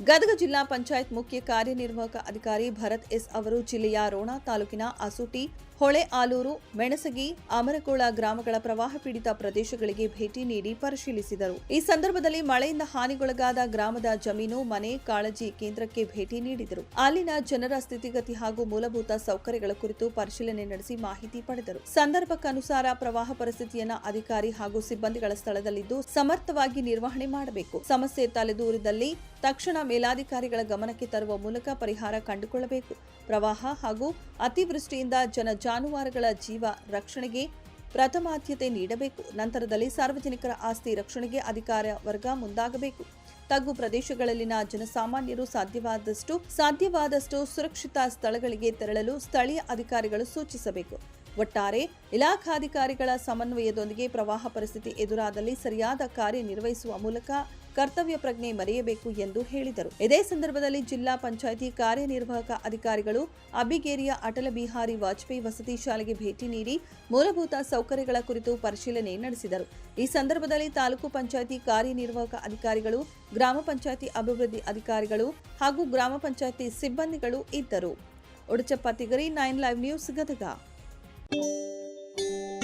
ಗದಗ ಜಿಲ್ಲಾ ಪಂಚಾಯತ್ ಮುಖ್ಯ ಕಾರ್ಯನಿರ್ವಾಹಕ ಅಧಿಕಾರಿ ಭರತ್ ಎಸ್ ಅವರು ಜಿಲ್ಲೆಯ ರೋಣ ತಾಲೂಕಿನ ಅಸುಟಿ, ಹೊಳೆ ಆಲೂರು, ಮೆಣಸಗಿ, ಅಮರಕೋಳ ಗ್ರಾಮಗಳ ಪ್ರವಾಹ ಪೀಡಿತ ಪ್ರದೇಶಗಳಿಗೆ ಭೇಟಿ ನೀಡಿ ಪರಿಶೀಲಿಸಿದರು. ಈ ಸಂದರ್ಭದಲ್ಲಿ ಮಳೆಯಿಂದ ಹಾನಿಗೊಳಗಾದ ಗ್ರಾಮದ ಜಮೀನು, ಮನೆ, ಕಾಳಜಿ ಕೇಂದ್ರಕ್ಕೆ ಭೇಟಿ ನೀಡಿದರು. ಅಲ್ಲಿನ ಜನರ ಸ್ಥಿತಿಗತಿ ಹಾಗೂ ಮೂಲಭೂತ ಸೌಕರ್ಯಗಳ ಕುರಿತು ಪರಿಶೀಲನೆ ನಡೆಸಿ ಮಾಹಿತಿ ಪಡೆದರು. ಸಂದರ್ಭಕ್ಕನುಸಾರ ಪ್ರವಾಹ ಪರಿಸ್ಥಿತಿಯನ್ನು ಅಧಿಕಾರಿ ಹಾಗೂ ಸಿಬ್ಬಂದಿಗಳ ಸ್ಥಳದಲ್ಲಿದ್ದು ಸಮರ್ಥವಾಗಿ ನಿರ್ವಹಣೆ ಮಾಡಬೇಕು. ಸಮಸ್ಯೆ ತಲೆದೂರಿದಲ್ಲಿ ತಕ್ಷಣ ಮೇಲಾಧಿಕಾರಿಗಳ ಗಮನಕ್ಕೆ ತರುವ ಮೂಲಕ ಪರಿಹಾರ ಕಂಡುಕೊಳ್ಳಬೇಕು. ಪ್ರವಾಹ ಹಾಗೂ ಅತಿವೃಷ್ಟಿಯಿಂದ ಜನ ಜಾನುವಾರುಗಳ ಜೀವ ರಕ್ಷಣೆಗೆ ಪ್ರಥಮಾದ್ಯತೆ ನೀಡಬೇಕು. ನಂತರದಲ್ಲಿ ಸಾರ್ವಜನಿಕರ ಆಸ್ತಿ ರಕ್ಷಣೆಗೆ ಅಧಿಕಾರ ವರ್ಗ ಮುಂದಾಗಬೇಕು. ತಗ್ಗು ಪ್ರದೇಶಗಳಲ್ಲಿನ ಜನಸಾಮಾನ್ಯರು ಸಾಧ್ಯವಾದಷ್ಟು ಸಾಧ್ಯವಾದಷ್ಟು ಸುರಕ್ಷಿತ ಸ್ಥಳಗಳಿಗೆ ತೆರಳಲು ಸ್ಥಳೀಯ ಅಧಿಕಾರಿಗಳು ಸೂಚಿಸಬೇಕು. ಒಟ್ಟಾರೆ ಇಲಾಖಾಧಿಕಾರಿಗಳ ಸಮನ್ವಯದೊಂದಿಗೆ ಪ್ರವಾಹ ಪರಿಸ್ಥಿತಿ ಎದುರಾದಲ್ಲಿ ಸರಿಯಾದ ಕಾರ್ಯನಿರ್ವಹಿಸುವ ಮೂಲಕ ಕರ್ತವ್ಯ ಪ್ರಜ್ಞೆ ಮರೆಯಬೇಕು ಎಂದು ಹೇಳಿದರು. ಇದೇ ಸಂದರ್ಭದಲ್ಲಿ ಜಿಲ್ಲಾ ಪಂಚಾಯಿತಿ ಕಾರ್ಯನಿರ್ವಾಹಕ ಅಧಿಕಾರಿಗಳು ಅಬ್ಬಿಗೇರಿಯ ಅಟಲ ಬಿಹಾರಿ ವಾಜಪೇಯಿ ವಸತಿ ಶಾಲೆಗೆ ಭೇಟಿ ನೀಡಿ ಮೂಲಭೂತ ಸೌಕರ್ಯಗಳ ಕುರಿತು ಪರಿಶೀಲನೆ ನಡೆಸಿದರು. ಈ ಸಂದರ್ಭದಲ್ಲಿ ತಾಲೂಕು ಪಂಚಾಯಿತಿ ಕಾರ್ಯನಿರ್ವಾಹಕ ಅಧಿಕಾರಿಗಳು, ಗ್ರಾಮ ಪಂಚಾಯಿತಿ ಅಭಿವೃದ್ಧಿ ಅಧಿಕಾರಿಗಳು ಹಾಗೂ ಗ್ರಾಮ ಪಂಚಾಯಿತಿ ಸಿಬ್ಬಂದಿಗಳು ಇದ್ದರು. Uduchappa Tigari, nine live news, Gadag. Música